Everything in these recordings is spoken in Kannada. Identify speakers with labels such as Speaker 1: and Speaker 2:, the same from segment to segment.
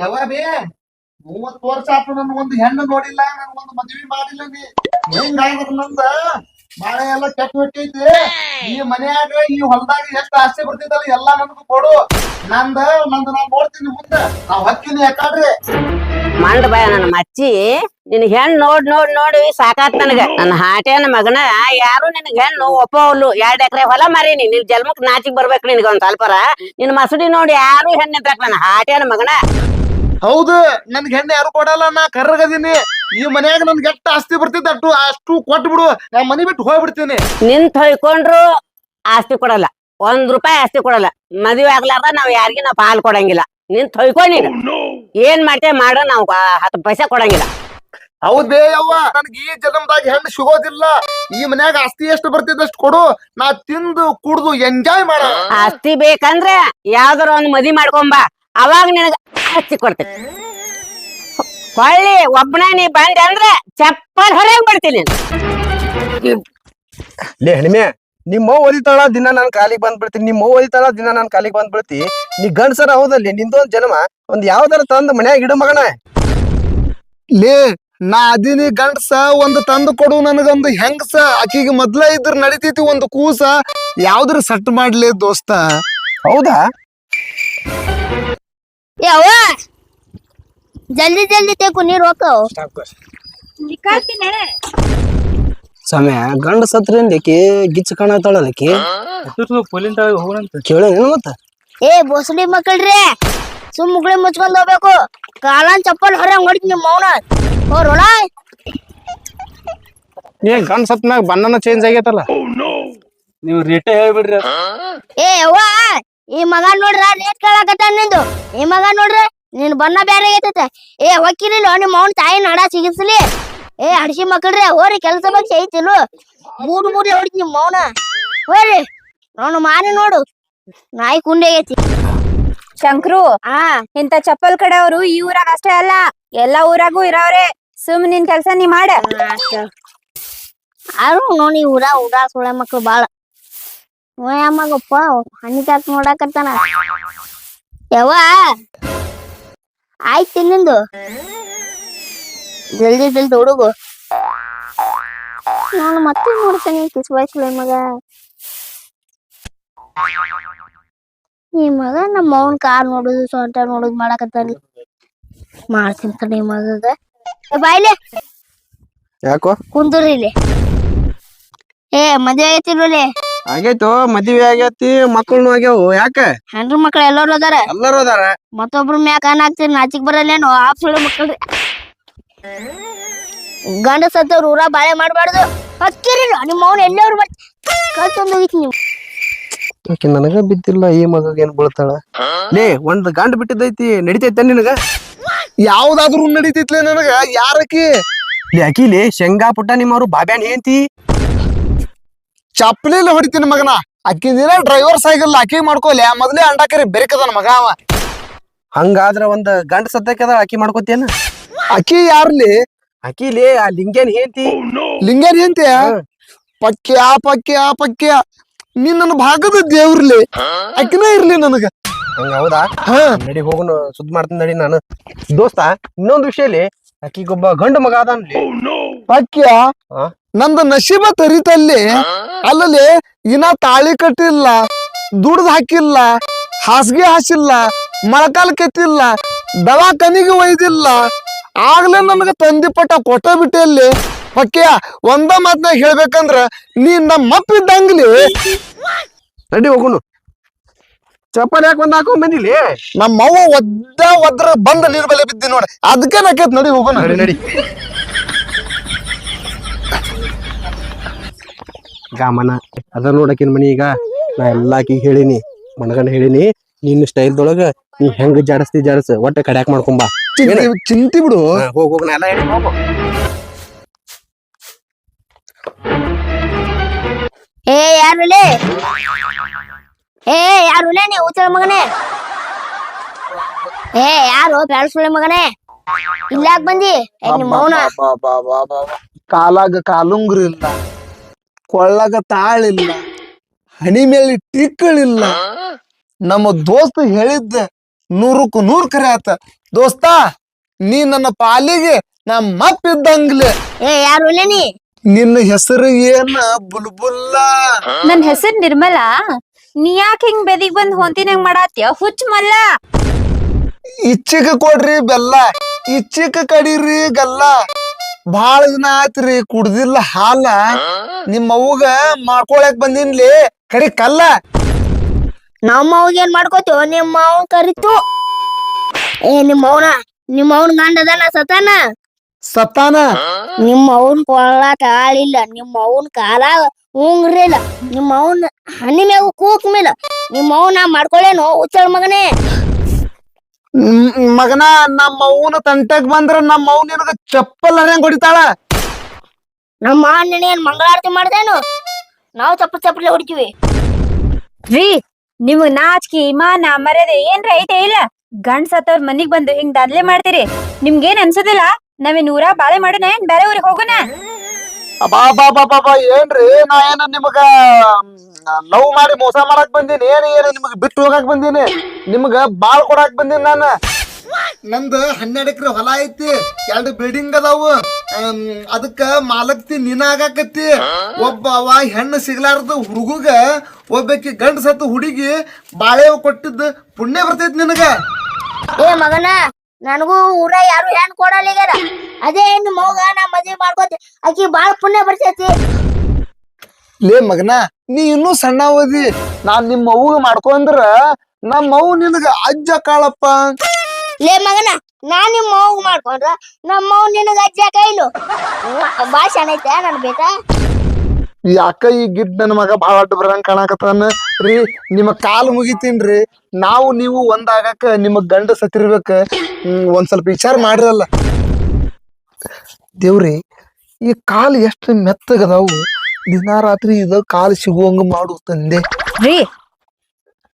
Speaker 1: ಯಾವ ವರ್ಷ ಆತು ನನ್ ಒಂದು ಹೆಣ್ಣು ನೋಡಿಲ್ಲ ನನ್ ಒಂದು ಮದ್ವಿ ಮಾಡಿಲ್ಲ ನೀ. ನಂದ? ಬಾಳೆ ಎಲ್ಲ ಕೆಟ್ಟ ಈ ಮನ್ಯಾಗ, ಈ ಹೊಲದಾಗ ಎಷ್ಟು ಆಸೆ ಬರ್ತಿದ್ದಲ್ಲ ಎಲ್ಲಾ ನನ್ಗೂ ಕೊಡು. ನಂದ, ನಂದು ನಾನ್ ನೋಡ್ತೀನಿ ಮುಂದೆ. ನಾವ್ ಹಕ್ಕಿನಿ ಯಾಕಾಡ್ರಿ
Speaker 2: ಮಂಡ ಬಾಯ ನನ್ನ ಮಚ್ಚಿ. ನಿನ್ ಹೆಣ್ ನೋಡ್ ನೋಡ್, ನೋಡಿ ಸಾಕಾತ್ ನನಗ. ನನ್ನ ಹಾಟೇನ ಮಗನ, ಯಾರು ನಿನಗ್ ಹೆಣ್ಣು ಒಪ್ಪವಲ್ಲು. ಎರಡ್ ಎಕರೆ ಹೊಲ ಮಾರೀನಿ. ನಿನ್ ಜನ್ಮಕ್ ನಾಚಿಕ್ ಬರ್ಬೇಕು ನಿನಗ ಒಂದ್ ಸ್ವಲ್ಪರ. ನಿನ್ ಮಸಡಿ ನೋಡಿ ಯಾರು ಹೆಣ್ಣು ನನ್ನ ಹಾಟೇನ ಮಗನ.
Speaker 1: ಹೌದು ನನ್ಗೆ ಹೆಣ್ಣು ಯಾರು ಕೊಡಲ್ಲ ನಾ ಕರ್ರಗದೀನಿ. ಈ ಮನ್ಯಾಗ ನನ್ಗೆ ಎಷ್ಟು ಆಸ್ತಿ ಬರ್ತಿದ್ದ ಅಷ್ಟು ಅಷ್ಟು ಕೊಟ್ಬಿಡು ನಾ ಮನಿ ಬಿಟ್ಟು ಹೋಗ್ಬಿಡ್ತೀನಿ.
Speaker 2: ನಿಂತ ಹೊಯ್ಕೊಂಡ್ರು ಆಸ್ತಿ ಕೊಡಲ್ಲ. ಒಂದ್ ರೂಪಾಯಿ ಆಸ್ತಿ ಕೊಡಲ್ಲ. ಮದ್ವೆ ಆಗ್ಲಾರ್ದ ನಾವ್ ಯಾರಿಗೂ ನಾವ್ ಪಾಲ್ ಕೊಡಂಗಿಲ್ಲ. ನಿಂತ ಹೊಯ್ಕೊಂಡ್ ನೀನು. ಏನ್ ಮಾಡ್ತೇ ಮಾಡು ನಾವ್ ಹತ್ತು ಪೈಸೆ ಕೊಡಂಗಿಲ್ಲ.
Speaker 1: ಹೌದೇ ಬೇ ಯವ್ವ ನನ್ಗೆ ಈ ಜನ್ಮದಾಗ ಹೆಣ್ಣು ಸಿಗೋದಿಲ್ಲ. ಈ ಮನ್ಯಾಗ ಆಸ್ತಿ ಎಷ್ಟು ಬರ್ತಿದ್ದಷ್ಟು ಕೊಡು. ನಾ ತಿಂದು ಕುಡ್ದು ಎಂಜಾಯ್ ಮಾಡ.
Speaker 2: ಆಸ್ತಿ ಬೇಕಂದ್ರೆ ಯಾವ್ದಾರ ಒಂದ್ ಮದಿ ಮಾಡ್ಕೊಂಬಾ ಅವಾಗ ನಿನಗ ಆಸ್ತಿ ಕೊಡ್ತೀನಿ ಹೊಳ್ಳಿ ಒಬ್ಬನ ನೀ ಬಂದೆ ಅಂದ್ರೆ ಚಪ್ಪಲ್ ಹೊರ ಬಿಡ್ತೀನಿ
Speaker 3: ಲೇ ಹೆಣ್ಮೆ ನಿಮ್ಮ ಒಲಿತಾಳ ದಿನ ನಾನು ಕಾಲಿಗೆ ಬಂದ್ಬಿಡ್ತೀನಿ. ನಿಮ್ಮ ಅವ್ವ ಒಲಿತಾಳ ದಿನ ನಾನು ಕಾಲಿಗೆ ಬಂದ್ಬಿಡ್ತಿ. ನೀ ಗಂಡ್ಸರ ಹೌದಲ್ಲಿ ನಿಂದೊಂದ್ ಜನ್ಮ ಒಂದ್ ಯಾವ್ದಾರ ತಂದ್ ಮನ್ಯಾಗ ಇಡು ಮಗನ.
Speaker 1: ಲೇ ನಾ ಅದಿನಿ ಗಂಡ್ಸ ಒಂದು ತಂದು ಕೊಡು ನನಗೊಂದು ಹೆಂಗಸ. ಆಕಿಗೆ ಮೊದ್ಲ ಇದ್ರ ನಡಿತೈತಿ ಒಂದು ಕೂಸ. ಯಾವ್ದ್ರ ಸಟ್ ಮಾಡ್ಲಿ ದೋಸ್ತ?
Speaker 3: ಹೌದಾ?
Speaker 4: ಯಾವ ಜಲ್ದಿ ಜಲ್ದಿ ತೇಕು ನೀರ್ ಹೋಗ್ತಾವ
Speaker 3: ಸಮಯ ಗಂಡ ಸತ್ರಿಂದಕ್ಕೆ ಗಿಚ್ಚ ಹೋಗಂತ ಕೇಳೇನು ಮತ್ತ.
Speaker 4: ಏ ಬೋಸಡಿ ಮಕ್ಕಳ್ರಿ ಸುಮ್ ಮುಗ್ಳಿ ಮುಚ್ಕೊಂಡ್ ಹೋಗ್ಬೇಕು. ಕಾಲನ್ ಚಪ್ಪಲ್ ಹೊರ ಹೊಡಿತೀನಿ ನಿಮ್ಮ ಮೌನ. ಹೋರೋಳ
Speaker 3: ಏ ಗಂಡ ಸತ್ನಾಗ ಬಣ್ಣನ ಚೇಂಜ್ ಆಗೈತಲ್ಲ. ನೀವು ರೇಟೇ ಹೇಳ್ಬಿಡ್ರಿ.
Speaker 4: ಏ ಅವ್ವ ಈ ಮಗ ನೋಡ್ರ ರೇಟ್ ಕೇಳಕತ್ತ ನಿಂದು. ಈ ಮಗ ನೋಡ್ರ ನಿನ್ ಬಣ್ಣ ಬೇರೆ ಐತತ. ಏ ಹೊಕ್ಕಿರಿಲ್ಲ ನಿಮ್ಮ ಅವನ್ ತಾಯಿ ನಡ ಸಿಗಿಸ್ಲಿ. ಏ ಅಡಿಸಿ ಮಕ್ಕಳ್ರೆ ಹೋರಿ ಕೆಲಸ ಬಗ್ಗೆ ಐತಿಲು ಮೂರು ಮೂಡಿ ಹೊಡಿ ನಿಮ್ಮ ಮೌನ ಹೋರಿ ನಾನು ಮಾರಿ ನೋಡು. ನಾಯಿ ಕುಂಡೆ ಐತಿ.
Speaker 5: ಶಂಕ್ರು
Speaker 4: ಆ.
Speaker 5: ಇಂತ ಚಪ್ಪಲ್ ಕಡೆಯವರು ಈ ಊರಾಗ ಅಷ್ಟೇ ಅಲ್ಲ ಎಲ್ಲಾ ಊರಾಗೂ ಇರೋರೆ ಸುಮ್ ನಿನ್ ಕೆಲ್ಸ ನೀ ಮಾಡ.
Speaker 4: ಆರು ನೋಡಿ ಊರ ಊರ ಸುಳೆ ಮಕ್ಳು ಬಾಳ. ಮಗಪ್ಪ ಹಣ್ಣಿ ಕಾಕ್ ನೋಡಾಕತ್ತಾನ. ಯಾವ ಆಯ್ತು ನಿಂದು. ಜಲ್ದಿ ಜಲ್ದಿ ಹುಡುಗು. ನಾನು ಮತ್ತೆ ನೋಡ್ತೇನೆ ಕಿಸ್ ವಯಸ್ಸುಳೆ ಮಗ ಈ ಮಗ ನಮ್ಮ ಅವನ್ ಕಾರ್ ನೋಡುದು ಸೊಂಟ ನೋಡುದು ಮಾಡಾಕತ್ತಾನ. ಮಾಡ್ತೀನಿ ಈ ಮಗಗ. ಏ, ಬಾಯ್ಲೆ
Speaker 3: ಯಾಕೋ?
Speaker 4: ಕುಂದ್ರಿ ಇಲ್ಲಿ. ಏ ಮದ್ವೆ ಆಗೈತಿಲ್ವಲ್ಲಿ?
Speaker 3: ಆಗೈತೋ ಮದ್ವಿ ಆಗೈತಿ ಮಕ್ಕಳು ಆಗ್ಯಾವು ಯಾಕ?
Speaker 4: ಹೆಣ್ರ ಮಕ್ಳು ಎಲ್ಲರೂ ಅದಾರ.
Speaker 3: ಎಲ್ಲರೂ ಅದಾರ.
Speaker 4: ಮತ್ತೊಬ್ರು ಮ್ಯಾಕ ಅನ್ನ ಹಾಕ್ತೀರಿ ನಾಚಿಕ್ ಬರಲ್ಲೇನು ಆಫ್ ಸುಳ್ಳು ಮಕ್ಕಳ್ರಿ. ಗಂಡ ಸತ್ತವ್ರು ಊರ ಬಾಳೆ ಮಾಡಬಾರ್ದು. ಹತ್ತಿರಿ ನಿಮ್ಮ ಅವ್ನ ಬಟ್ ನೀವು.
Speaker 3: ಆಕಿ ನನಗ ಬಿದ್ದಿಲ್ಲ ಈ ಮಗಗ ಏನ್ ಬೀಳ್ತಾಳ? ಲೇ ಒಂದ್ ಗಂಡ ಬಿಟ್ಟಿದ್ದೈತಿ ನಡಿತೈತ ನಿನಗ?
Speaker 1: ಯಾವ್ದಾದ್ರು ನಡೀತಿತ್ಲೆ ನನಗ ಯಾರಕಿ?
Speaker 3: ಲೇ ಅಕಿಲಿ ಶೇಂಗಾ ಪುಟ್ಟ ನಿಮ್ಮವ್ರು ಬಾಬ್ಯಾನ್ ಏಂತಿ
Speaker 1: ಚಪ್ಪಲಿಲ್ಲ ಹೊಡಿತೀನಿ ಮಗನ. ಅಕ್ಕಿ ದಿನ ಡ್ರೈವರ್ ಸೈಕಲ್ ಅಕ್ಕಿ ಮಾಡ್ಕೋಲೆ. ಮೊದಲೇ ಅಂಡಾಕರಿ ಬೆರಕದನ ಮಗ ಅವ.
Speaker 3: ಹಂಗಾದ್ರ ಒಂದ್ ಗಂಡ ಸತ್ತಕ್ಕದ ಅಕ್ಕಿ ಮಾಡ್ಕೋತೇನ
Speaker 1: ಅಕ್ಕಿ ಯಾರ್ಲಿ?
Speaker 3: ಲೇ ಆ ಲಿಂಗೇನ್ ಹೇಂತಿ
Speaker 1: ಲಿಂಗೇನ್ ಎಂತೆ
Speaker 3: ಪಕ್ಕ
Speaker 1: ಪಕ್ಯ ಪಕ್ಯ ಪಕ್ಯ ನೀನ್ ನನ್ನ ಭಾಗದ ದೇವ್ರಲಿ. ಅಕ್ಕಿನ ಇರ್ಲಿ ನನಗ.
Speaker 3: ಹಂಗ ಹೌದಾ?
Speaker 1: ಹಾ.
Speaker 3: ನಡಿ ಹೋಗುನು ಸುದ್ದಿ ಮಾಡ್ತೀನಿ ನಡಿ ನಾನು. ದೋಸ್ತ ಇನ್ನೊಂದ್ ವಿಷಯಲಿ ಆಕಿಗೊಬ್ಬ ಗಂಡು ಮಗ ಅದಾನ್ಲಿ
Speaker 1: ಪಕ್ಯ
Speaker 3: ಹಾ?
Speaker 1: ನಂದು ನಶೀಬ ತರಿತಲ್ಲಿ ಅಲ್ಲಲ್ಲಿ ಇನ್ನ ತಾಳಿ ಕಟ್ಟಿಲ್ಲ ದುಡ್ದು ಹಾಕಿಲ್ಲ ಹಾಸಿಗೆ ಹಾಸಿಲ್ಲ ಮಳಕಾಲ ಕೆತ್ತಿಲ್ಲ ದವಾಖಾನಿಗೆ ಒಯ್ದಿಲ್ಲ. ಆಗ್ಲೇ ನನಗ ತಂದಿ ಪಟ್ಟ ಕೊಟ್ಟ ಬಿಟ್ಟಲ್ಲಿ ಪಕ್ಯ ಒಂದ ಮಾತ್ನಾಗ ಹೇಳ್ಬೇಕಂದ್ರ ನೀ ನಮ್ಮ ಮಪ್ಪಿದ್ದಂಗ್ಲಿ
Speaker 3: ನಡಿ ಹೋಗುನು ಚಪ್ಪಲ್ ಯಾಕೆ ಒಂದ್ ಹಾಕೊಂಡ್ ಬಂದಿಲಿ
Speaker 1: ನಮ್ಮ ಅವ್ವ ಒದ್ದ ಒದ್ರ ಬಂದ ನೀರ್ ಬಲೆ ಬಿದ್ದಿ ನೋಡ. ಅದಕ್ಕೆ ನಾಕೈತ್ ನೋಡಿ ಹೋಗೋಣ
Speaker 3: ನಡಿ ನಡಿ. ಗಾಮನ ಅದ ನೋಡಕಿನ ಮನಿ ಈಗ ನಾ ಎಲ್ಲಾ ಆಕಿಗ್ ಹೇಳಿನಿ ಮನಗಂಡ ಹೇಳಿನಿ ನಿನ್ನ ಸ್ಟೈಲ್ದೊಳಗ ನೀ ಹೆಂಗ್ ಜಾಡಸ್ತಿ ಜಾಡಸ್ ಒಟ್ಟ ಕಡ್ಯಾಕ್ ಮಾಡ್ಕೊಂಬಾ
Speaker 1: ಚಿಂತಿ ಚಿಂತಿ ಬಿಡು.
Speaker 3: ಹೋಗ್ ಹೋಗ್ ನಾ ಎಲ್ಲ ಹೇಳಿ ಹೋಗು
Speaker 4: ಏ ಯಾರುಲೇ ಏ ಯಾರು ನೀ? ಊಚಳ ಮಗನೇ. ಏ ಯಾರು? ಬ್ಯಾಳಸುಳೆ ಮಗನೇ. ಇಲ್ಲಾಕ್ ಬಂದಿ? ಏ ನಿಮ್ಮ ಮೌನ.
Speaker 1: ಕಾಲಾಗ ಕಾಲುಂಗ್ರ ಇಲ್ಲ. ಕೊಳ್ಳಾಗ ತಾಳಿಲ್ಲ ಹಣಿ ಮೇಲೆ ಟಿಕ್ಕಳಿಲ್ಲ ನಮ್ಮ ದೋಸ್ತ ಹೇಳಿದ್ದ ನೂರಕ್ಕೂ ನೂರ್ ಕರೆ ಆತ. ದೋಸ್ತ ನೀ ನನ್ನ ಪಾಲಿಗೆ ನಾ ಮಪ್ಪಿದ್ದಂಗ್ಲೆ
Speaker 4: ಏ ಯಾರು ನೀ?
Speaker 1: ನಿನ್ನ ಹೆಸರು ಏನ? ಬುಲ್ಬುಲ್ಲ.
Speaker 5: ನನ್ನ ಹೆಸರು ನಿರ್ಮಲಾ. ನೀ ಯಾಕೆ ಹಿಂಗ್ ಬೆದಿಗ್ ಬಂದ್ ಹೊಂತಿನಂಗ್ ಮಾಡಾತ್ಯ? ಹುಚ್ಚ ಮಲ್ಲ!
Speaker 1: ಇಚ್ಚಿಕ ಕೊಡ್ರಿ ಬೆಲ್ಲ. ಇಚ್ಚಿಕ ಕಡೀರಿ ಗಲ್ಲ. ಬಾಳ ದಿನ ಆತ್ರಿ ಕುಡ್ದಿಲ್ಲ ಹಾಲ. ನಿಮ್ಮ ಅವ್ಗ ಮಾಡ್ಕೊಳಕ್ ಬಂದಿನ್ಲಿ. ಕಡಿ ಕಲ್ಲ.
Speaker 4: ನಮ್ಮ ಅವ್ಗ ಏನ್ ಮಾಡ್ಕೋತೀವ? ನಿಮ್ಮ ಅವ್ನ್ ಕರಿತು. ಏ ನಿಮ್ಮ ಅವನ ನಿಮ್ಮ ಅವನ್ ಗಂಡದನ ಸತಾನ?
Speaker 1: ಸತ್ತಾನ?
Speaker 4: ನಿಮ್ಮ ಅವನ್ ಕೊಳ್ಳಾಕ ಆಳಿಲ್ಲ ನಿಮ್ಮ ಅವನ್ ಕಾಲ ಉಂಗ್ರಿಲ್ಲ ನಿಮ್ಮ ಅವನ್ ಹನಿ ಮ್ಯಾಗ ಕೂಕ್ ಮೇಲ ನಿಮ್ಮ ಅವನ ಮಾಡ್ಕೊಳ್ಳೇನು ಉಚ್ಚಳ ಮಗನೇ
Speaker 1: ಮಗನ ನಮ್ಮ ಅವನ ತಂಟಕ್ ಬಂದ್ರ ನಮ್ಮ ಅವನ್ ನಿನಗ ಚಪ್ಪಲ್ ಹರಿಯಂಗ್ ಹೊಡಿತಾಳ?
Speaker 4: ನಮ್ಮ ಅಣ್ಣನ ಏನ್ ಮಂಗಳಾರತಿ ಮಾಡ್ದೇನು? ನಾವು ಚಪ್ಪ ಚಪ್ಪಲಿ ಹೊಡಿತೀವಿ.
Speaker 5: ರೀ ನಿಮಗ್ ನಾಚಿಕೆ ಮಾನ ಮರ್ಯಾದೆ ಏನ್ರ ಐತೆ ಇಲ್ಲ? ಗಂಡ್ ಸತ್ತವ್ರ ಮನಿಗ್ ಬಂದು ಹಿಂಗ್ ದಾದ್ಲೆ ಮಾಡ್ತೀರಿ? ನಿಮ್ಗೇನ್ ಅನ್ಸೋದಿಲ್ಲ? ನಾವೇನ್ ಊರ ಬಾಳೆ ಮಾಡೋಣ ಏನ್ ಬೇರೆ ಊರಿಗೆ ಹೋಗೋಣ?
Speaker 1: ಬಾ ಬಾ ಬಾ ಬಾ ಬಾ ಏನ್ರಿ? ನಾ ಏನ ನಿಮಗ ಲವ್ ಮಾಡಿ ಮೋಸ ಮಾಡಕ್ ಬಂದೀನಿ ಏನ್ ಏನ್ ನಿಮಗ ಬಿಟ್ಟು ಹೋಗಕ್ ಬಂದೀನಿ? ನಿಮಗ ಬಾಳ್ ಕೊಡಾಕ್ ಬಂದೀನಿ ನಾನ. ನಂದು ಹನ್ನೆರಡು ಎಕರೆ ಹೊಲ ಐತಿ ಎರಡು ಬಿಲ್ಡಿಂಗ್ ಅದಾವು. ಅಮ್, ಅದಕ್ಕ ಮಾಲಕ್ತಿ ನೀನ ಆಗಾಕತ್ತಿ. ಒಬ್ಬ ಅವ ಹೆಣ್ಣು ಸಿಗ್ಲಾರ್ದ ಹುಡುಗ ಒಬ್ಬಾಕಿ ಗಂಡ ಸತ್ತು ಹುಡುಗಿ ಬಾಳೆ ಕೊಟ್ಟಿದ್ದು ಪುಣ್ಯ ಬರ್ತೈತಿ ನಿನಗ.
Speaker 4: ಏ ಮಗನ ನನಗೂ ಊರ ಯಾರು ಹೆಣ್ ಕೊಡಲಿಗ್ಯಾರ ಅದೇ ನಿಮ್ಮ ಮಗ ನಾ ಮದ್ವೆ ಮಾಡ್ಕೋತಿ. ಆಕಿ ಬಾಳ ಪುಣ್ಯ ಬರ್ತೈತಿ.
Speaker 1: ಲೇ ಮಗನ ನೀ ಇನ್ನೂ ಸಣ್ಣ ಓದಿ ನಾನ್ ನಿಮ್ಮ ಅವ್ಗ ಮಾಡ್ಕೊಂಡ್ರ ನಮ್ಮ ಅವ್ ನಿನಗ ಅಜ್ಜ ಕಾಳಪ್ಪ.
Speaker 4: ಲೇ ಮಗನ ನಾ ನಿಮ್ಮ ಮಗು ಮಾಡ್ಕೊಂಡ್ರ ನಮ್ಮ ಮವ್ ನಿನಗ ಅಜ್ಜ ಕೈಲು ಬಾಳ ಐತೆ ನನ್ ಬೇಟ.
Speaker 1: ಯಾಕ ಈ ಗಿಡ್ ನನ್ನ ಮಗ ಬಹಳ ಅಡ್ಡ ಬರಂಗ್ ಕಾಣಕತ್ತಾನ? ರೀ ನಿಮ್ಮ ಕಾಲ್ ಮುಗಿತೀನ್ರಿ ನಾವು ನೀವು ಒಂದಾಗಕ ನಿಮ್ಮ ಗಂಡ ಸತ್ತಿರ್ಬೇಕ. ಹ್ಮ್, ಒಂದ್ ಸ್ವಲ್ಪ ವಿಚಾರ ಮಾಡಿರಲ್ಲ. ದೇವ್ರಿ ಈ ಕಾಲು ಎಷ್ಟು ಮೆತ್ತಗದಾವು. ದಿನ ರಾತ್ರಿ ಇದ ಕಾಲು ಸಿಗುವಂಗ ಮಾಡು ತಂದೆ.
Speaker 5: ರೀ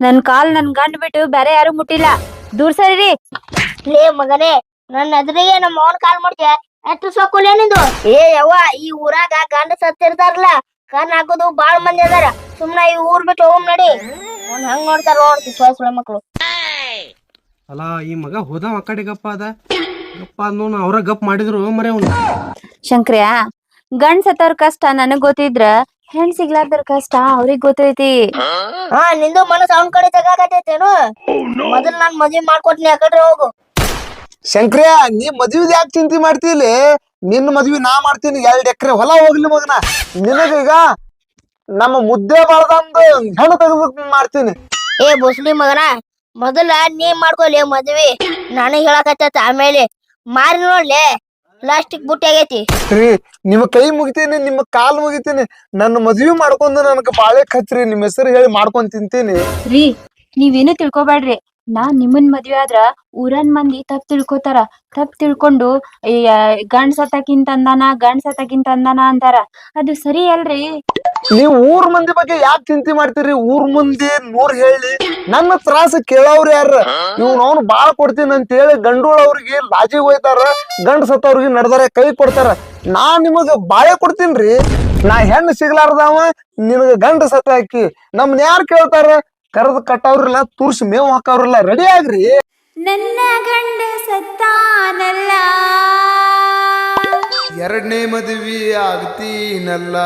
Speaker 5: ನನ್ ಕಾಲ್ ನನ್ ಗಂಡ ಬಿಟ್ಟು ಬೇರೆ ಯಾರು ಮುಟ್ಟಿಲ್ಲ. ದೂರ್ ಸರಿ
Speaker 4: ಲೇ ಮಗನೇ ನನ್ನ ಎದುರಿಗೆ ನಮ್ಮ ಅವನ್ ಕಾಲ್ ಮಾಡ್ತೀಯ ಎಷ್ಟು ಸೊಕ್ಕುಲೇ ನಿಂದು? ಏ ಯವ್ವ ಈ ಊರಾಗ ಗಂಡ ಸತ್ತಿರ್ತಾರಲ್ಲ ಕಣ್ ಹಾಕೋದು ಬಾಳ ಮಂದಿ ಅದಾರ. ಸುಮ್ನ ಈ ಊರ್ ಬಿಟ್ಟು ಹೋಗ್ ನಡಿ. ಅವ್ನ್ ಹಂಗ್ ನೋಡ್ತಾರ ನೋಡ್ತಿ ಸುಳ ಮಕ್ಳು.
Speaker 3: ಅಲ್ಲ ಈ ಮಗ ಹೋದ ಆ ಕಡೆ ಗಪ್ಪ ಅದ. ಗಪ್ಪ ಅವ್ರ ಗಪ್ ಮಾಡಿದ್ರು ಮರೆ ಅವ್ನು.
Speaker 5: ಶಂಕ್ರಿಯ ಗಂಡ್ ಸತ್ತವ್ರ ಕಷ್ಟ ನನಗ್ ಗೊತ್ತಿದ್ರ ಹೆಣ್ ಸಿಗ್ಲಾರ್ದ್ರ ಕಷ್ಟ ಅವ್ರಿಗ್ ಗೊತ್ತೈತಿ.
Speaker 4: ಹಾ ನಿಂದು ಮನಸ್ಸು ಅವನ್ ಕಡೆ ತಗಾಕತೈತೇನು ಮೊದಲ್ ನಾನ್ ಮದ್ವಿ ಮಾಡ್ಕೊಟ್ನಿ ಆ ಕಡೆ ಹೋಗು.
Speaker 1: ಶಂಕ್ರಿಯ ನೀ ಮದ್ವಿದ್ ಯಾಕೆ ಚಿಂತೆ ಮಾಡ್ತೀಲಿ ನಿನ್ನ ಮದ್ವಿ ನಾ ಮಾಡ್ತೀನಿ ಎರಡ್ ಎಕರೆ ಹೊಲ ಹೋಗ್ಲಿ ಮಗನ. ನಿನಗೀಗ ನಮ್ಮ ಮುದ್ದೆ ಬಾಳ್ದಂದು ಹೆಣ್ಣು ತೆಗೆದು ಮಾಡ್ತೀನಿ.
Speaker 4: ಏ ಬುಸ್ಲಿ ಮಗನ ಮೊದಲ ನೀ ಮಾಡ್ಕೊಲಿ ಮದ್ವಿ. ನನಗ್ ಹೇಳಕತ್ತ ಆಮೇಲೆ ಮಾರಿ ನೋಡ್ಲೇ ಪ್ಲಾಸ್ಟಿಕ್ ಬುಟ್ಟಿ ಆಗೈತಿ.
Speaker 1: ರೀ ನಿಮ್ಮ ಕೈ ಮುಗಿತೀನಿ ನಿಮ್ಮ ಕಾಲ್ ಮುಗಿತೀನಿ. ನನ್ನ ಮದ್ವಿ ಮಾಡ್ಕೊಂಡು ನನಗೆ ಬಾಳೆ ಖಚ್ರಿ ನಿಮ್ಮ ಹೆಸರು ಹೇಳಿ ಮಾಡ್ಕೊಂಡ್ ತಿಂತೀನಿ.
Speaker 5: ರೀ ನೀವೇನು ತಿಳ್ಕೊಬ್ಯಾಡ್ರಿ. ನಾ ನಿಮ್ಮನ್ ಮದ್ವೆ ಆದ್ರ ಊರನ್ ಮಂದಿ ತಪ್ಪ್ ತಿಳ್ಕೊತಾರ. ತಪ್ಪ್ ತಿಳ್ಕೊಂಡು ಗಂಡ್ ಸತ್ತಕ್ಕಿಂತ ಅಂದಾನ ಗಂಡ್ ಸತ್ತಕ್ಕಿಂತ ಅಂದಾನ ಅಂತಾರ. ಅದು ಸರಿ ಅಲ್ರಿ?
Speaker 1: ನೀವು ಊರ್ ಮಂದಿ ಬಗ್ಗೆ ಯಾಕೆ ಚಿಂತೆ ಮಾಡ್ತೀರಿ? ಊರ್ ಮಂದಿ ನೂರ್ ಹೇಳಿ. ನನ್ನ ತ್ರಾಸ ಕೇಳವ್ರು ಯಾರ ಇವ್ ಅವ್ನು ಬಾಳ ಕೊಡ್ತೀನಿ ಅಂತ ಹೇಳಿ ಗಂಡೋಳವ್ರಿಗೆ ಲಾಜಿ ಹೋಯ್ತಾರ ಗಂಡ ಸತ್ತವ್ರಿಗೆ ನಡೆದಾರ, ಕೈ ಕೊಡ್ತಾರ. ನಾ ನಿಮಗ ಬಾಳೆ ಕೊಡ್ತೀನ್ರಿ. ನಾ ಹೆಣ್ಣು ಸಿಗ್ಲಾರ್ದವ, ನಿನಗ ಗಂಡ ಸತ್ತ ಹಾಕಿ ನಮ್ನ ಯಾರು ಕೇಳ್ತಾರ? ಕರೆದ್ ಕಟ್ಟವ್ರಲ್ಲ ತುರ್ಸಿ ಮೇವು ಹಾಕವ್ರಲ್ಲ ರೆಡಿ ಆಗ್ರಿ.
Speaker 5: ನನ್ನ ಗಂಡ ಸತ್ತಾನಲ್ಲ.
Speaker 1: ಎರಡನೇ ಮದುವೆ ಆಗ್ತೀನಲ್ಲ.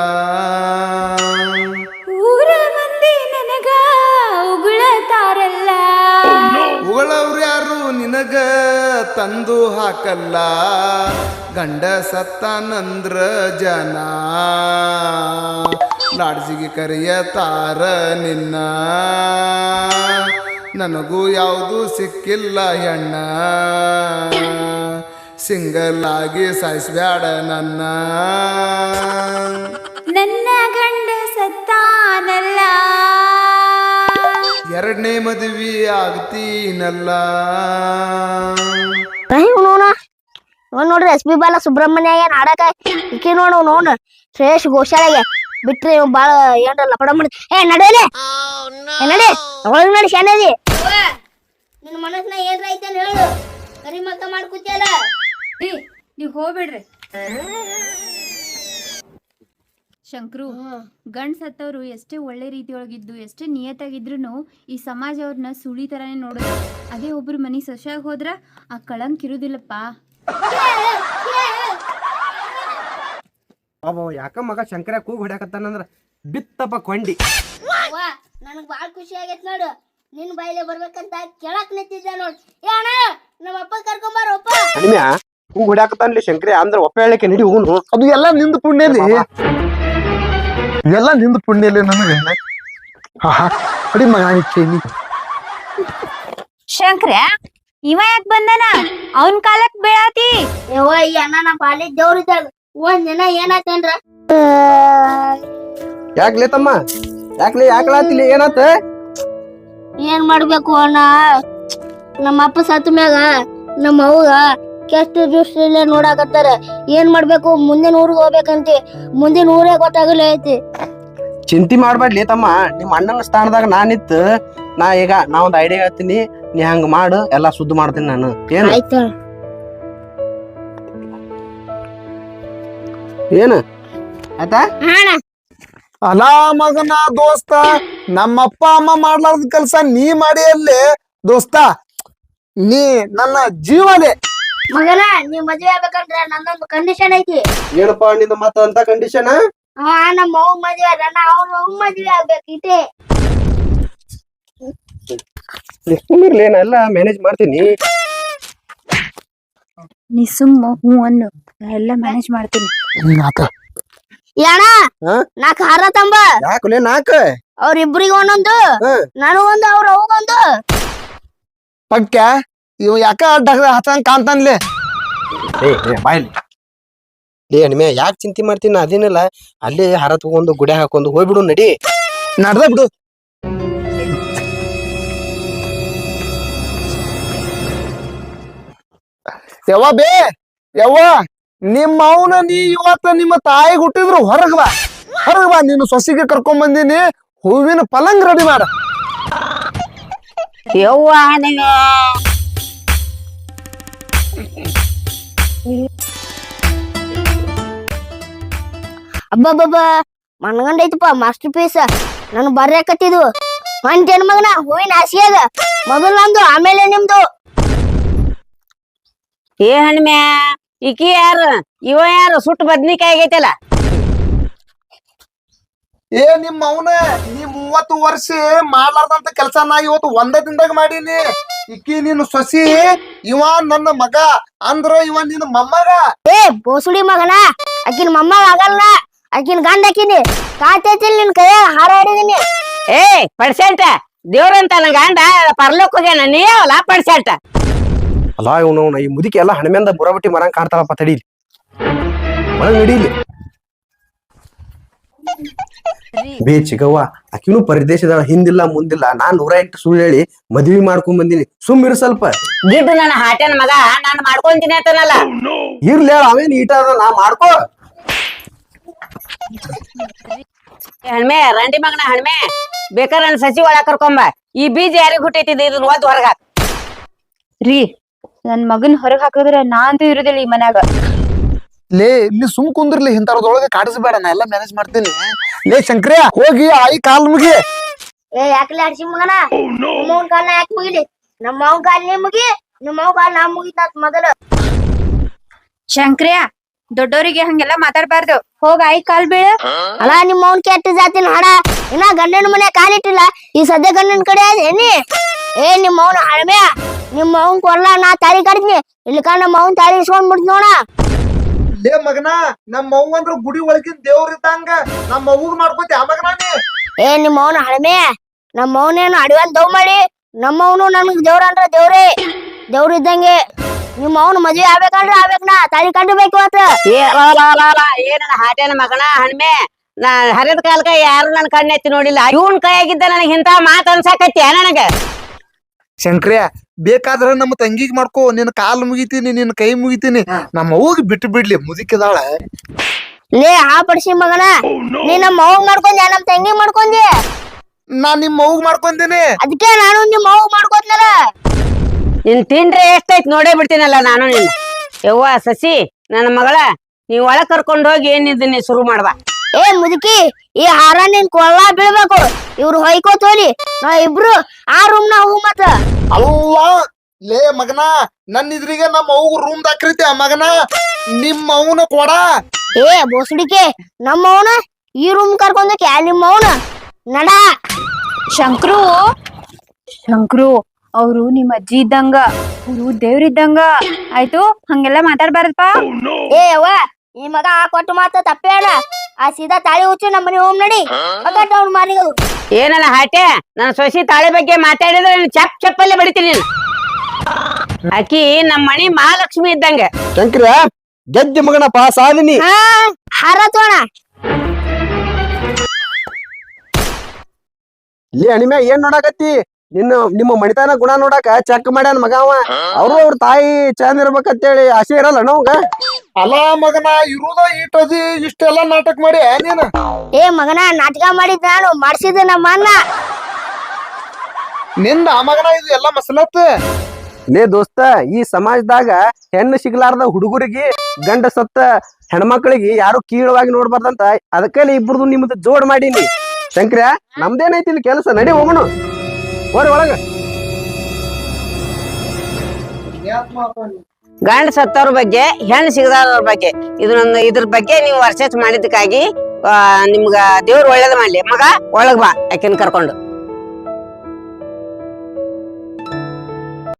Speaker 5: ಊರ ಮಂದಿ ನನಗ ಉಗುಳತಾರಲ್ಲ.
Speaker 1: ಉಗಳವ್ರು ಯಾರು ನಿನಗ ತಂದು ಹಾಕಲ್ಲ? ಗಂಡ ಸತ್ತಾನಂದ್ರ ಜನ. ಲಾಡ್ಜಿಗೆ ಕರೆಯತಾರ ನಿನ್ನ. ನನಗೂ ಯಾವುದು ಸಿಕ್ಕಿಲ್ಲ ಹೆಣ್ಣ. ಸಿಂಗಲ್ ಆಗಿ ಸಾಯಿಸ್ಬ್ಯಾಡ ನನ್ನ.
Speaker 5: ನನ್ನ ಗಂಡ ಸತ್ತಾನಲ್ಲ.
Speaker 1: ಎರಡನೇ ಮದುವೆ ಆಗ್ತೀನಲ್ಲ.
Speaker 4: ನೋಡ್ರಿ ಎಸ್ ಪಿ ಬಾಲ ಸುಬ್ರಹ್ಮಣ್ಯ ಏನ್ ಆಡಕ ಈಕಿ ನೋಡು ನೋಡ್. ಶ್ರೇಷ್ ಗೋಶಾಲೆಗೆ ಬಿಟ್ರಿ ಇವ್ ಬಾಳ ಏನ್ರ ಲಪಡ ಮಾಡಿ ಏ ನಡೆಯಲೆ ಏ ನಡಿ. ಒಳಗ್ ನಡಿ ಶಾನದಿ ನಿನ್ ಮನಸ್ನ ಏನ್ರ ಐತೆ ಹೇಳು. ಕರಿ ಮಕ್ಕ ಮಾಡ್ಕೂತಿಯಲ್ಲ
Speaker 5: ನೀವ್ ಹೋಗ್ಬೇಡ್ರಿ. ಶಂಕ್ರು ಗಂಡ್ ಸತ್ತವ್ರು ಎಷ್ಟೇ ಒಳ್ಳೆ ರೀತಿಯೊಳಗಿದ್ದು ಎಷ್ಟೇ ನಿಯತ್ತಾಗಿದ್ರು ಈ ಸಮಾಜ ಅವ್ರನ್ನ ಸುಳಿ ತರಾನೇ ನೋಡೋದು. ಅದೇ ಒಬ್ರು ಮನೆ ಸೊಸೆಯಾಗಿ ಹೋದ್ರ ಆ ಕಳಂಕ್ ಇರುದಿಲ್ಲಪ್ಪ.
Speaker 3: ಅಬ್ಬ ಯಾಕ ಮಗ ಶಂಕರ ಕೂಗ್ ಹೊಡ್ಯಾಕತ್ತಾನಂದ್ರ ಬಿತ್ತಪ್ಪ ಕೊಂಡಿ.
Speaker 4: ಅವ್ವ ನನಗ್ ಬಾಳ ಖುಷಿ ಆಗೈತ್ ನೋಡು. ನಿನ್ ಬಾಯಿಲೆ ಬರ್ಬೇಕಂತ ಕೇಳಕ್ ನಿಂತಿದ್ದೆ ನೋಡ್. ಏ ಅಣ್ಣ ನಮ್ಮ ಅಪ್ಪ ಕರ್ಕೊಂಬಾರಪ್ಪ
Speaker 3: ಕಡಿಮೆ ಕೂಗ್ ಹೊಡ್ಯಾಕತ್ತಾನ್ಲಿ ಶಂಕರಿ ಅಂದ್ರ ಒಪ್ಪ ಹೇಳಕ್ಕೆ ನಡಿ ಹೋಗುನು.
Speaker 1: ಅದು ಎಲ್ಲ ನಿಂದ ಪುಣ್ಯಲಿ ಎಲ್ಲ ನಿಂದ ಪುಣ್ಯಲಿ ನನಗೆ. ಅಡಿ ಮಗ
Speaker 5: ಇವ ಯಾಕೆ ಬಂದನ? ಅವನ್ ಕಾಲಕ್ ಬೀಳಾತಿ.
Speaker 4: ಯವ್ವ ಈ ಅಣ್ಣ ನಮ್ಮ ಬಾಲಿ ದೇವ್ರ ಇದ್ದಾಗ ಒಂದ್ ದಿನ
Speaker 3: ಯಾಕ್ಲೆ ತಮ್ಮ? ಯಾಕ್ಲೆ ಯಾಕಲಾತಿಲ್ಲ ಏನಾತ?
Speaker 4: ಏನ್ ಮಾಡ್ಬೇಕು ಅಣ್ಣ? ನಮ್ಮ ಅಪ್ಪ ಸತ್ತ ಮ್ಯಾಗ ನಮ್ಮ ಅವ್ಗ ಕೆಟ್ಟ ದೃಷ್ಟಿಲೇ ನೋಡಾಕತ್ತಾರ. ಏನ್ ಮಾಡ್ಬೇಕು? ಮುಂದಿನ ಊರಿಗೆ ಹೋಗ್ಬೇಕಂತಿ. ಮುಂದಿನ ಊರೇ ಗೊತ್ತಾಗಲ್ಲ ಐತಿ.
Speaker 3: ಚಿಂತೆ ಮಾಡ್ಬೇಡ್ಲಿ ತಮ್ಮ. ನಿಮ್ಮ ಅಣ್ಣನ ಸ್ಥಾನದಾಗ ನಾನಿತ್ತು ನಾ ಈಗ ನಾ ಒಂದ್ ಐಡಿಯಾ ಹೇಳ್ತೀನಿ. ನೀ ಹಂಗ ಮಾಡು ಎಲ್ಲಾ ಸುದ್ದಿ ಮಾಡ್ತೀನಿ ನಾನು. ಏನು?
Speaker 4: ಆಯ್ತು
Speaker 3: ಏನು? ಆಯ್ತಾ?
Speaker 4: ಅಣ್ಣ
Speaker 1: ಅಲ ಮಗನ ದೋಸ್ತ ನಮ್ಮಪ್ಪ ಅಮ್ಮ ಮಾಡ್ಲಾರ್ದ ಕೆಲ್ಸ ನೀ ಮಾಡಿ ಅಲ್ಲಿ ದೋಸ್ತ. ನೀ ನನ್ನ ಜೀವನೇ.
Speaker 4: ಮಗನ ನೀ ಮದ್ವೆ ಆಗ್ಬೇಕಂದ್ರ ನನ್ನೊಂದು ಕಂಡೀಷನ್ ಐತಿ.
Speaker 3: ಏನಪ್ಪ ನಿಂದ ಮತ್ತ ಅಂತ ಕಂಡೀಷನ್
Speaker 4: ಹಾ ನಮ್ಮ ಅವ್ವ ಮದ್ವೆ ನನ್ನ ಅವ್ರ ಅವ್ವ ಮದ್ವೆ ಆಗ್ಬೇಕೈತಿ ಇಟೇ
Speaker 3: ಇರ್ಲಿ ನಾ ಎಲ್ಲ ಮ್ಯಾನೇಜ್ ಮಾಡ್ತೀನಿ.
Speaker 5: ನೀ ಸುಮ್ಮ ಹ್ಞೂ ಅನ್ನು. ನಾ ಎಲ್ಲ ಮ್ಯಾನೇಜ್ ಮಾಡ್ತೀನಿ.
Speaker 1: ಆತ.
Speaker 4: ಯಾಣ?
Speaker 3: ಹಾ?
Speaker 4: ನಾಕ್ ಹಾರ ತಂಬ.
Speaker 3: ಯಾಕಲೆ ನಾಕ?
Speaker 4: ಅವ್ರಿಬ್ರಿಗೆ ಒಂದೊಂದು.
Speaker 3: ಹಾ.
Speaker 4: ನನಗೊಂದು ಅವ್ರ ಅವಗೊಂದು
Speaker 1: ಪಕ್ಕ ಇವ್ ಯಾಕ ಹತ್ತಂಗ್ ಕಾಣ್ತಾನ್ಲೆ
Speaker 3: ಏ ಏ ಬಾಯ್ಲಿ ಏ ಯಾಕೆ ಚಿಂತೆ ಮಾಡ್ತೀನಿ ಅದೇನಿಲ್ಲ. ಅಲ್ಲಿ ಹಾರ ತಗೊಂಡು ಗುಡಿ ಹಾಕೊಂಡು ಹೋಗ್ಬಿಡು ನಡಿ.
Speaker 1: ನಡ್ದ ಬಿಡು. ಯವ್ವ ಬೇ, ಯವ್ವ, ನಿಮ್ಮ ಅವನ ನೀ ಇವತ್ತ ನಿಮ್ಮ ತಾಯಿಗೆ ಹುಟ್ಟಿದ್ರು ಹೊರಗ್ ಬಾ. ಹೊರಗ್ ಬಾ, ನೀನು ಸೊಸಿಗೆ ಕರ್ಕೊಂಡ್ ಬಂದೀನಿ, ಹೂವಿನ ಪಲಂಗ್ ರೆಡಿ ಮಾಡ.
Speaker 2: ಯವ್ವ
Speaker 4: ಅಬ್ಬಬ್ಬಬ್ಬ ಮನ್ಗಂಡೈತಪ್ಪ ಮಾಸ್ಟರ್ ಪೀಸ್ ನನ್ ಬರ್ಯಾಕತ್ತಿದು. ಕತ್ತಿದ್ವು ಮನ್ ಮಗನ ಹೂವಿನ ಅದ ಮೊದಲು ನಂದು ಆಮೇಲೆ ನಿಮ್ದು.
Speaker 2: ಏ ಹಣ್ಮ್ಯಾ ಈಕಿ ಯಾರ? ಇವ ಯಾರ? ಸುಟ್ಟು ಬದ್ನಿಕಾಯಿ ಆಗೈತಲ್ಲ?
Speaker 1: ಏ ನಿಮ್ಮ ಅವನ ನೀ ಮೂವತ್ತು ವರ್ಷ ಮಾಡ್ಲಾರ್ದಂತ ಕೆಲಸ ನಾ ಇವತ್ತು ಒಂದ ದಿನದಾಗ ಮಾಡೀನಿ. ಇಕ್ಕಿ ನೀನು ಸೊಸಿ ಇವ ನನ್ನ ಮಗ ಅಂದ್ರ ಇವ ನಿನ್ನ ಮೊಮ್ಮಗ.
Speaker 4: ಏ ಬೋಸುಡಿ ಮಗನ? ಆಕಿನ ಮಮ್ಮ ಆಗಲ್ಲ. ಆಕಿನ ಗಂಡ ಆಕಿನಿ. ಕಾತೈತಿಲ್ ನಿನ್ ಕೈಯ ಹಾರ ಹಿಡಿದೀನಿ.
Speaker 2: ಏ ಪರ್ಸೆಂಟ್ ದೇವ್ರಂತ ನನ್ ಗಂಡ ಪರ್ಲೋಕ್ ಹೋಗ್ಯಾನ. ನೀ ಅವಲ್ಲ ಪಡ್ಸೆಂಟ
Speaker 3: ಅಲ್ಲ ಇವನು ಈ ಮುದುಕಿ ಎಲ್ಲ ಹಣಮೆಂದ ಬುರಬಟ್ಟಿ ಮರಂಗ್ ಕಾಣ್ತಾಳಪ್ಪ ತಡೀಲಿ. ಒಳಗೆ ನಡೀಲಿ. ಬೇ ಚಿಗವ್ವ ಆಕಿನೂ ಪರದೇಶದ ಹಿಂದಿಲ್ಲ ಮುಂದಿಲ್ಲ. ನಾನ್ ನೂರ ಎಂಟು ಸುಳ್ಳು ಹೇಳಿ ಮದ್ವಿ ಮಾಡ್ಕೊಂಡ್ ಬಂದಿನಿ. ಸುಮ್ ಇರು ಸ್ವಲ್ಪ.
Speaker 2: ಗಿಡ್ಡು ನನ್ನ ಹಾಟೆನ ಮಗ ನಾನು ಮಾಡ್ಕೊಂತೀನಿ ಅಂತನಲ್ಲ.
Speaker 3: ಇರ್ಲಿ ಹೇಳ ಅವೇನ್ ಈಟ ಅದ ನಾ ಮಾಡ್ಕೋ.
Speaker 2: ಹಣ್ಮೆ ರಂಡಿ ಮಗನ ಹಣ್ಮೆ. ಬೇಕಾರ ನನ್ನ ಸಸಿ ಒಳಗ ಕರ್ಕೊಂಬ. ಈ ಬೀಜ ಯಾರಿಗ್ ಹುಟ್ಟೈತಿದ್ ಇದನ್ನ ಒದ್ ಹೊರಗ.
Speaker 5: ರೀ ನನ್ ಮಗನ್ ಹೊರಗ್ ಹಾಕಿದ್ರೆ ನಾ ಅಂತೂ ಇರುದಿಲ್ಲ ಈ ಮನ್ಯಾಗ.
Speaker 1: ಲೇ ನೀ ಸುಮ್ ಕುಂದ್ರಲಿ ಇಂಥವ್ರದೊಳಗೆ ಕಾಡಿಸ್ಬೇಡ ನಾ ಎಲ್ಲ ಮ್ಯಾನೇಜ್ ಮಾಡ್ತೀನಿ. ಲೇ ಶಂಕ್ರಿಯ ಹೋಗಿ ಆಯಿ ಕಾಲ್ ಮುಗಿ.
Speaker 4: ಏ ಯಾಕಲೆ ಹಡ್ಸಿ ಮಗನ? ನಿಮ್ಮವನ್ ಕಾಲ ಯಾಕೆ ಮುಗಿಲಿ? ನಮ್ಮ ಅವ್ನ ಕಾಲ ನೀ ಮುಗಿ ನಿಮ್ಮ ಅವ್ನ ಕಾಲ ನಾ ಮುಗಿತಾತ್ ಮೊದಲು.
Speaker 5: ಶಂಕ್ರಿಯ ದೊಡ್ಡೋರಿಗೆ ಹಂಗೆಲ್ಲ ಮಾತಾಡ್ಬಾರ್ದು. ಹೋಗ ಆಯ್ ಕಾಲ್ ಬೀಳ.
Speaker 4: ಅಲ್ಲ ನಿಮ್ಮ ಅವ್ನ ಕೆಟ್ಟ ಜಾತಿನ ಹಡ ಇನ್ನ ಗಂಡನ ಮನೆ ಕಾಲಿಟ್ಟಿಲ್ಲ. ಈ ಸದ್ಯ ಗಂಡನ ಕಡೆ ಅದೇನಿ ಏ ನಿಮ್ಮ ಅವ್ನ ಹಳಮೆ ನಿಮ್ಮ ಅವನ್ ಕೊರ್ಲ ನಾ ತಾಳಿ ಕಡಿದ್ನಿ ಇಲ್ಲಿಕ ನಮ್ಮ ಅವನ್ ತಾಳಿ ಇಸ್ಕೊಂಡ್ ಬಿಡ್ತ ನೋಡ.
Speaker 1: ಲೇ ಮಗನ ನಮ್ಮ ಅವ್ವ ಅಂದ್ರ ಗುಡಿ ಒಳಗಿನ ದೇವ್ರ ಇದ್ದಂಗ ನಮ್ಮ ಅವ್ವಗ್ ಮಾಡ್ಕೋತಿ ಆ ಮಗನ ನೀ?
Speaker 4: ಏ ನಿಮ್ಮ ಅವನ ಹಳಮೆ? ನಮ್ಮ ಅವನೇನು ಅಡಿವನ್ ದವ್ ಮಾಡಿ? ನಮ್ಮ ಅವನು ನನ್ಗ್ ದೇವ್ರ ಅಂದ್ರ ದೇವ್ರೇ. ದೇವ್ರ ಇದ್ದಂಗೆ ನಿಮ್ಮ ಅವನ್ ಮದ್ವೆ ಆಗ್ಬೇಕಂದ್ರ ಆಗ್ಬೇಕ್ ನಾ. ತಾಳಿ ಕಟ್ಟಬೇಕು ಅಂತ
Speaker 2: ಏ ಲಾ ಲಾ ಲಾ ಲಾ ಏ ನನ್ನ ಹಾಟೆನ ಮಗನ ಹಣ್ಮೆ? ನಾ ಹರಿದ ಕಾಲಕ ಯಾರು ನನ್ನ ಕಣ್ಣೆತ್ತಿ ನೋಡಿಲ್ಲ. ಇವನ್ ಕೈಯಾಗಿದ್ದ ನನಗೆ ಇಂತ ಮಾತು ಅನ್ಸಾಕತ್ತಿ ನನಗ?
Speaker 1: ಶಂಕ್ರಿಯ ಬೇಕಾದ್ರೆ ನಮ್ಮ ತಂಗಿಗ್ ಮಾಡ್ಕೋ ನಿನ್ನ ಕಾಲ್ ಮುಗಿತೀನಿ ನಿನ್ನ ಕೈ ಮುಗಿತೀನಿ. ನಮ್ಮ ಅವ್ವಗ್ ಬಿಟ್ಟು ಬಿಡ್ಲಿ ಮುದುಕಿದಾಳ.
Speaker 4: ಲೇ ಆ ಪಡಿಸಿ ಮಗನ ನೀ ನಮ್ಮ ಅವ್ಗ ಮಾಡ್ಕೊಂಡ್ಯಾ ನಮ್ ತಂಗಿ ಮಾಡ್ಕೊಂಡಿ
Speaker 1: ನಾ ನಿಮ್ಮ ಅವ್ವಗ್ ಮಾಡ್ಕೊಂತೀನಿ.
Speaker 4: ಅದಕ್ಕೆ ನಾನು ನಿಮ್ಮ ಅವ್ಗ ಮಾಡ್ಕೋತ್ನಲ್ಲ.
Speaker 2: ನಿನ್ ತಿಂಡ್ರೆ ಎಷ್ಟೈತ್ ನೋಡೇ ಬಿಡ್ತೀನಲ್ಲ ನಾನು ನಿನ್ನ ಯವ್ವ ಸಸಿ ನನ್ನ ಮಗಳ ನೀವ್ ಒಳಗ್ ಕರ್ಕೊಂಡ್ ಹೋಗಿ ಏನಿದ್ದೀನಿ ಶುರು ಮಾಡ್ಬಾ.
Speaker 4: ಏ ಮುದುಕಿ ಈ ಹಾರ ನಿನ್ ಕೊಲ್ಲ ಬೀಳ್ಬೇಕು. ಇವ್ರು ಹೊಯ್ಕೋ ಹೋಲಿ ನಾ ಇಬ್ರು ಆ ರೂಮ್ನ ಹೋಗು ಮತ್ತ.
Speaker 1: ಅಲ್ಲ ಲೇ ಮಗನ ನನ್ನ ಇದ್ರಿಗೆ ನಮ್ಮ ಅವ್ಗ ರೂಮ್ ದಾಕ್ರಿತೆ ಮಗನ? ನಿಮ್ಮ ಅವನ ಕೊಡ.
Speaker 4: ಏ ಬೋಸಡಿಕೆ ನಮ್ಮ ಅವನ ಈ ರೂಮ್ ಕರ್ಕೊಂಡಕ್ಕೆ ನಿಮ್ಮ ಅವನ ನಡ.
Speaker 5: ಶಂಕ್ರು ಶಂಕ್ರು ಅವ್ರು ನಿಮ್ಮ ಅಜ್ಜಿ ಇದ್ದಂಗ ಅವ್ರು ದೇವ್ರಿದ್ದಂಗ. ಆಯ್ತು ಹಂಗೆಲ್ಲ ಮಾತಾಡ್ಬಾರ್ದಪ್ಪ.
Speaker 4: ಏ ಅವ್ವ ಈ ಮಗ ಆ ಕೊಟ್ಟು ಮಾತ ತಪ್ಪೇಳ ಆ ಸೀದಾ ತಾಳಿ ಹುಚ್ಚು ನಮ್ಮ ಮನೆ ಹೋಮ್ ನಡಿ. ಮಗ ಅವ್ನು ಮಾರಿಗದು
Speaker 2: ಏನಲ್ಲ ಹಾಟೆ? ನನ್ನ ಸೊಸಿ ತಾಳಿ ಬಗ್ಗೆ ಮಾತಾಡಿದ್ರೆ ನೀನ್ ಚಪ್ ಚಪ್ಪಲ್ಲೇ ಬಡಿತೀನಿ ನೀನು. ಆಕಿ ನಮ್ಮ ಮನೆ ಮಹಾಲಕ್ಷ್ಮಿ ಇದ್ದಂಗ.
Speaker 3: ಶಂಕರ ಗದ್ದೆ ಮಗನ ಪಾಸ್ ಆದಿನಿ.
Speaker 4: ಹಾ ಹಾರ ತೋಣ.
Speaker 3: ಇಲ್ಲಿ ಅಣಿಮೆ ಏನ್ ನೋಡಾಕತ್ತಿ? ನಿನ್ನ ನಿಮ್ಮ ಮಣಿತನ ಗುಣ ನೋಡಾಕ ಚೆಕ್ ಮಾಡ್ಯಾನ ಮಗ ಅವ. ಅವ್ರು ಅವ್ರ ತಾಯಿ ಚಂದ ಇರ್ಬೇಕಂತೇಳಿ ಆಸೆ ಇರಲ್ಲ ನಮ್ಗ
Speaker 1: ಅಲ್ಲ ಮಗನ ಇರುದ ಈಟದಿ ಇಷ್ಟೆಲ್ಲ ನಾಟಕ ಮಾಡಿ ನೀನು?
Speaker 4: ಏ ಮಗನ ನಾಟಕ ಮಾಡಿದ್ ನಾನು ಮಾಡಿಸಿದ ನಮ್ಮ ಅಣ್ಣ.
Speaker 1: ನಿಂದ ಆ ಮಗನ ಇದು ಎಲ್ಲ ಮಸಲತ್
Speaker 3: ಲೇ ದೋಸ್ತ ಈ ಸಮಾಜದಾಗ ಹೆಣ್ಣು ಸಿಗ್ಲಾರ್ದ ಹುಡುಗರಿಗೆ ಗಂಡ ಸತ್ತ ಹೆಣ್ಮಕ್ಳಿಗೆ ಯಾರು ಕೀಳವಾಗಿ ನೋಡ್ಬಾರ್ದಂತ ಅದಕ್ಕೆ ಇಬ್ಬರದು ನಿಮ್ದ ಜೋಡ್ ಮಾಡೀನಿ. ಶಂಕ್ರ ನಮ್ದೇನೈತಿ ಇಲ್ಲಿ ಕೆಲಸ? ನಡಿ ಹೋಗೋಣ. ಹೋರಿ ಒಳಗ.
Speaker 2: ಗಂಡ ಸತ್ತವ್ರ ಬಗ್ಗೆ, ಹೆಣ್ಣು ಸಿಗದವ್ರ ಬಗ್ಗೆ. ಇದನ್ನ ಇದ್ರ ಬಗ್ಗೆ ನೀವು ವರ್ಷ ಮಾಡಿದ್ದಕ್ಕಾಗಿ ನಿಮ್ಗ ದೇವ್ರು ಒಳ್ಳೇದ್ ಮಾಡ್ಲಿ. ಮಗ, ಒಳಗ್ ಬಾ ಯಾಕೆ ಕರ್ಕೊಂಡು.